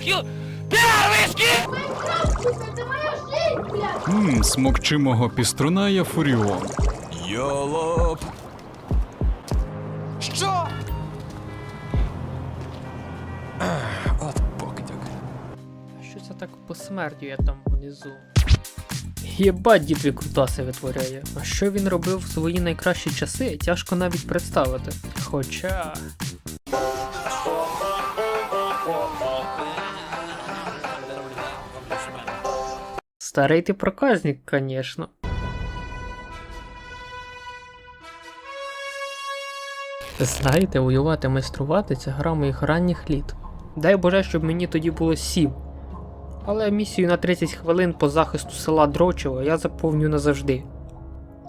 скилл! Первый скилл! Это моя жизнь, блядь! Ммм, смокчимого піструна я фуріон. Йолоп! Що? От покидьок. Що це так посмертю я там внизу? Єбать дід викрутаси витворяє. А що він робив в свої найкращі часи, тяжко навіть представити. Хоча. Старий ти проказник, конечно. Знаєте, воювати майструвати це гра моїх ранніх літ. Дай Боже, щоб мені тоді було сім. Але місію на 30 хвилин по захисту села Дрочево я заповню назавжди.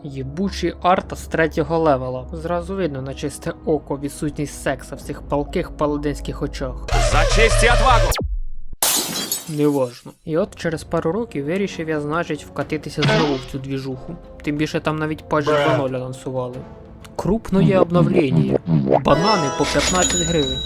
Єбучий арта з третього левела. Зразу видно на чисте око відсутність секса в цих палких паладинських очах. За честь і отвагу! Неважно. І от через пару років вирішив я, значить, вкатитися знову в цю двіжуху. Тим більше там навіть патч 2.0 анонсували. Крупноє обновлення. Банани по 15 гривень.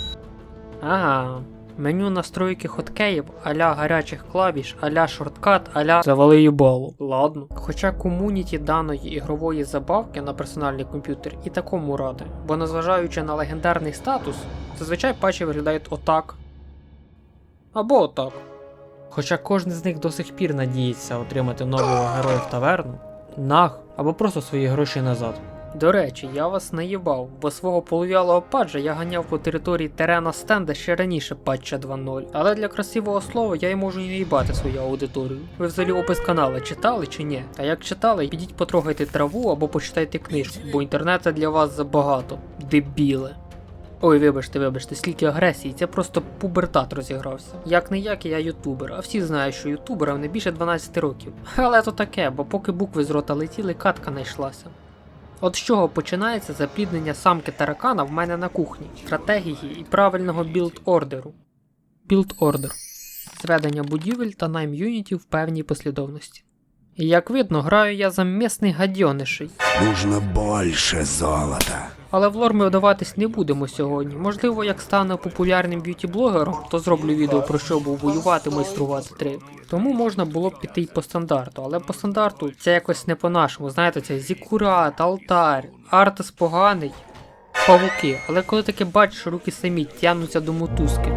Ага. Меню настройки хоткеїв, аля гарячих клавіш, аля шорткат, аля завали їбалу. Ладно. Хоча комуніті даної ігрової забавки на персональний комп'ютер і такому ради, бо незважаючи на легендарний статус, зазвичай патчі виглядають отак. Або отак. Хоча кожен з них до сих пір надіється отримати нового героя в таверну, наг або просто свої гроші назад. До речі, я вас наїбав, бо свого полув'ялого паджа я ганяв по території терена стенда ще раніше патча 2.0. Але для красивого слова я й можу і наїбати свою аудиторію. Ви взагалі опис каналу читали чи ні? А як читали, підіть потрогайте траву або почитайте книжку, бо інтернету для вас забагато. Дебіле. Ой, вибачте, вибачте, скільки агресії, це просто пубертат розігрався. Як не як, я ютубер, а всі знають, що ютуберам не більше 12 років. Але то таке, бо поки букви з рота летіли, катка не йшлася. От з чого починається запліднення самки таракана в мене на кухні, стратегії і правильного білд-ордеру. Білд-ордер зведення будівель та найм юнітів в певній послідовності. Як видно, граю я за місний гадьониший. Нужно больше золота. Але в лор ми вдаватись не будемо сьогодні. Можливо, як стану популярним б'юті-блогером, то зроблю відео про що був воювати, майструвати три. Тому можна було б піти й по стандарту, але по стандарту це якось не по-нашому. Знаєте, це зікурат, алтар, артес поганий, павуки. Але коли таке бачиш, руки самі тягнуться до мотузки.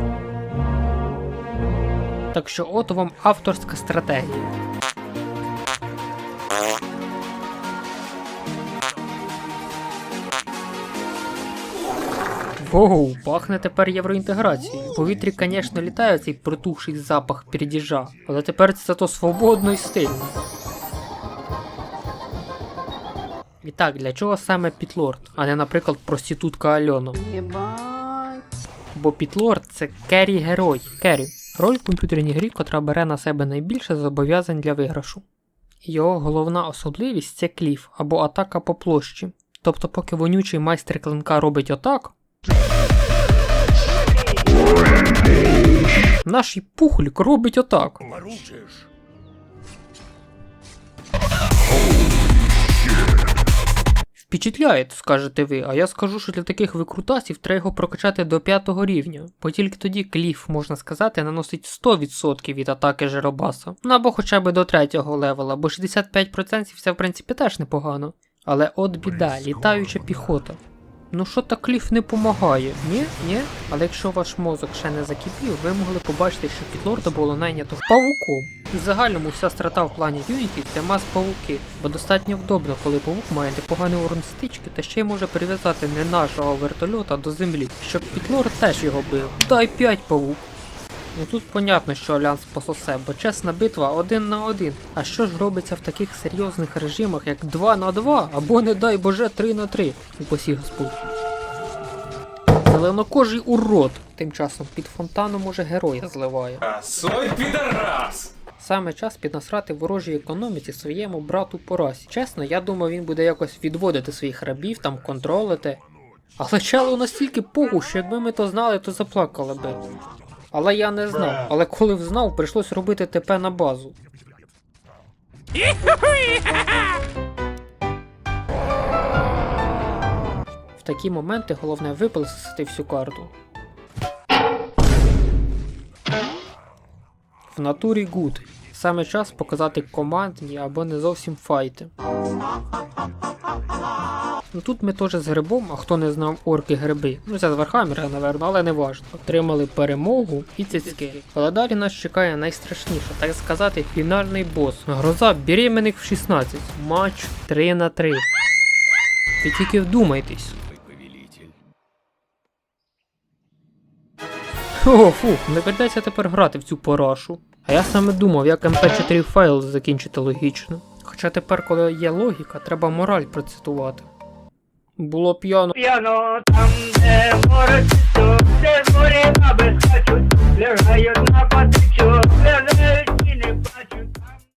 Так що от вам авторська стратегія. Воу, пахне тепер євроінтеграцією. В повітрі, звісно, літає цей протухший запах передіжа, але тепер це зато свободно і стильно. І так, для чого саме Пітлорд, а не, наприклад, проститутка Альона? Бо Пітлорд це керрі герой. Керрі. Роль в комп'ютерній грі, котра бере на себе найбільше зобов'язань для виграшу. Його головна особливість це кліф або атака по площі. Тобто, поки вонючий майстер клинка робить отак. Наш пухлік робить отак. Впечатляє, скажете ви, а я скажу, що для таких викрутасів треба його прокачати до 5 рівня, бо тільки тоді кліф, можна сказати, наносить 100% від атаки Жеробаса. Ну або хоча б до 3 левела, бо 65% це в принципі теж непогано. Але от біда, літаюча піхота. Ну що так кліф не помагає? Ні? Ні? Але якщо ваш мозок ще не закипів, ви могли побачити, що підлорда було найнято павуком. В загальному вся страта в плані Unity це мас павуки, бо достатньо вдобно, коли павук має непоганий урон стички та ще й може прив'язати не нашого вертольота до землі, щоб підлор теж його бив. Дай 5 павук. Ну тут понятно, що Альянс пососе, бо чесна битва один на один. А що ж робиться в таких серйозних режимах, як 2 на 2 або, не дай Боже, 3 на 3 упасі Господь. Зеленокожий урод. Тим часом під фонтаном уже героя зливає. Сой підарас! Саме час піднасрати ворожій економіці своєму брату по расі. Чесно, я думав, він буде якось відводити своїх рабів, там контролити. Але челу настільки поху, що якби ми то знали, то заплакали би. Але я не знав. Але коли взнав, прийшлось робити ТП на базу. В такі моменти головне виписати всю карту. В натурі гуд. Саме час показати командні або не зовсім файти. Ну тут ми теж з грибом, а хто не знав орки гриби. Ну це з Вархаммера, наверно, але не важно. Отримали перемогу і цицьки. Але далі нас чекає найстрашніше, так сказати, фінальний бос. Гроза беременних в 16. Матч 3 на 3. Ви тільки вдумайтесь. О, фух, не прийдеться тепер грати в цю парашу. А я саме думав, як MP4 файл закінчити логічно. Хоча тепер, коли є логіка, треба мораль процитувати. Було п'яно. П'яно там, де море чисто, де з моря баби скачуть, лягають на патичок, лягають і не плачуть.